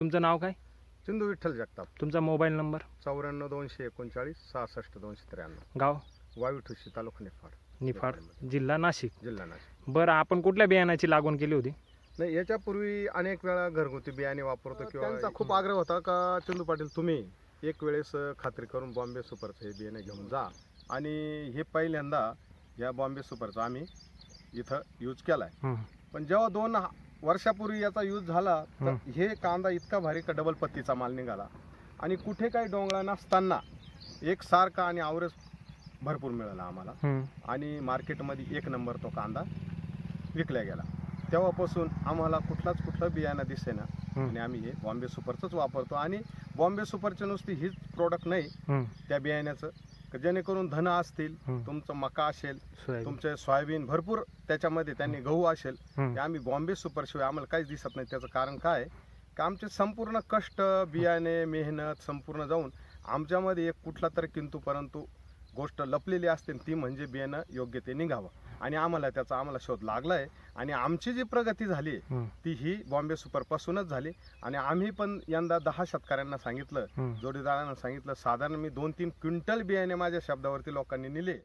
तुमचं नाव काय? सिंधू विठ्ठल जगताप. तुमचा मोबाईल नंबर? चौऱ्याण्णव दोनशे एकोणचाळीस सहासष्ट दोनशे त्र्याण्णव. गाव? वायू ठुशी तालुका निफाड. निफाड जिल्हा नाशिक. जिल्हा नाशिक. बरं आपण कुठल्या बियाणाची लागवड केली होती? नाही याच्यापूर्वी अनेक वेळा घरगुती बियाणे वापरतो किंवा त्यांचा खूप आग्रह होता का चंदू पाटील तुम्ही एक वेळेस खात्री करून बॉम्बे सुपरचं हे बियाणे घेऊन जा. आणि हे पहिल्यांदा या बॉम्बे सुपरचा आम्ही इथं यूज केलाय. हं. पण जेव्हा दोन ह- वर्षापूर्वी याचा यूज झाला तर हं. कांदा इतका भारी का डबल पत्तीचा माल निघाला आणि कुठे काही डोंगळा नसताना एक सारखा आणि आवरेज भरपूर मिळाला आम्हाला. आणि मार्केटमध्ये एक नंबर तो कांदा विकला गेला तेव्हापासून आम्हाला कुठलाच कुठलं बियाणं दिसेना. आणि आम्ही हे बॉम्बे सुपरचंच वापरतो आणि बॉम्बे सुपरची नुसती हीच प्रोडक्ट नाही. त्या बियाण्याचं क- जेणेकरून धन असतील हं. तुमचं मका असेल सोयाबीन. तुमचे सोयाबीन भरपूर त्याच्यामध्ये त्यांनी गहू असेल हं. ते आम्ही बॉम्बे सुपरशिवाय आम्हाला काहीच दिसत नाही त्याचं कारण काय का आमचे संपूर्ण कष्ट बियाणे मेहनत संपूर्ण जाऊन आमच्यामध्ये एक कुठला तरी किंतु परंतु गोष्ट लपलेली असते ती म्हणजे बियाणं योग्य ते निघावं आणि आम्हाला त्याचा आम्हाला शोध लागला आहे आणि आमची जी प्रगती झाली. ती ही बॉम्बे सुपरपासूनच झाली आणि आम्ही पण यंदा दहा शेतकऱ्यांना सांगितलं. जोडीदारांना सांगितलं साधारण मी दोन तीन क्विंटल बियाणे माझ्या शब्दावरती लोकांनी नेले